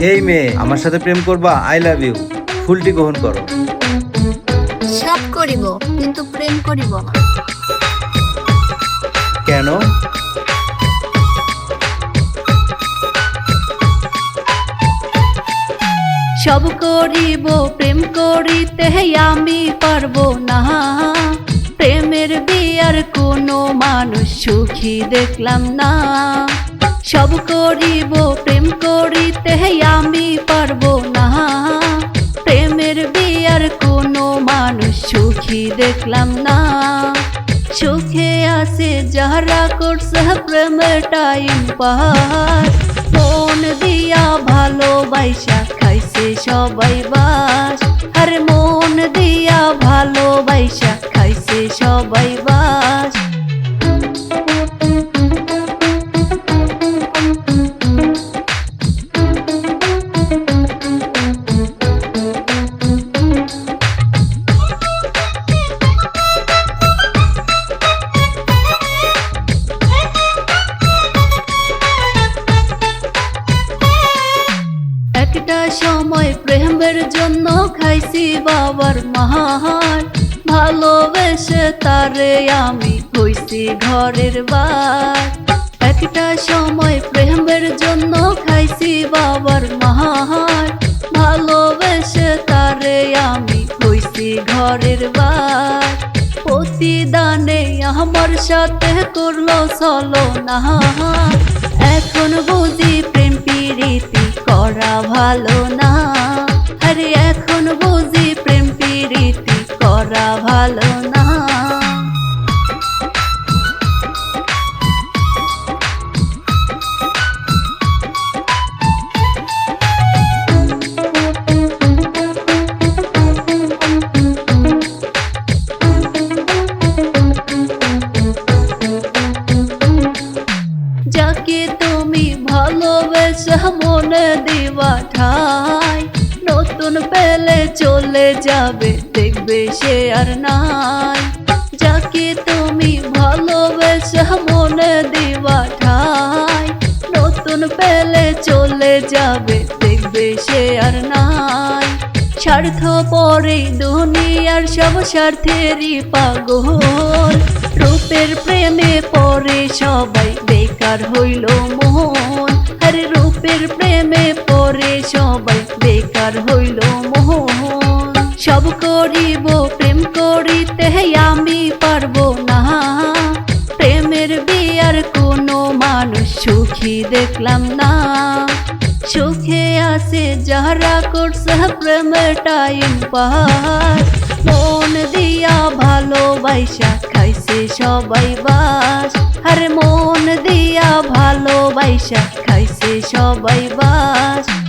এই মেয়ে আমার সাথে প্রেম করবা আই লাভ ইউ ফুলটি গ্রহণ করো। সব করিব কিন্তু প্রেম করিব না। কেন? সব করিব প্রেম করিতে আমি পারব না। প্রেমের বিয়ার কোনো মানুষ সুখী দেখলাম না। সব করিব, প্রেম করিতে আমি পারব না। প্রেমের বিয়ার কোনো মানুষ সুখী দেখলাম না। সুখে আসে যারা করছে প্রেমের টাইম পার মন দিয়া ভালোবাসা খাইছে সবাই বাস একটা সময় প্রেমের জন্য খাইছি বাবার মাহার ভালোবেসে তারে আমি হইছি ঘরের বার। একটা সময় প্রেমের জন্য খাইছি বাবার মাহার ভালোবেসে তারে আমি হইছি ঘরের বার। প্রতিদানে আমার সাথে করল চলো না এখন বুঝি ভালো না। আরে এখন বুঝি প্রেম প্রীতি করা ভালো। দিবা ঠাই নতুন পেলে চলে যাবে, দেখবে সে আর নাই। যাকে তুমি ভালোবেসে মনে দিবা ঠাই, নতুন পেলে চলে যাবে, দেখবে সে আর নাই। স্বার্থ পরে দুনিয়ার সব স্বার্থেরই পাগল। রূপের প্রেমে পরে সবাই বেকার হইল মোহন বেকার হইল মোহন। সব করিব, প্রেম করিতে আমি পারব না। প্রেমের বিয়ার কোনো মানুষ সুখী দেখলাম না। সুখে আছে যারা করছে প্রেমের টাইম পার মন দিয়া ভালোবাসা খাইছে সবাই বাস। আর মন দিয়া ভালোবাসা খাইছে সবাই বাস।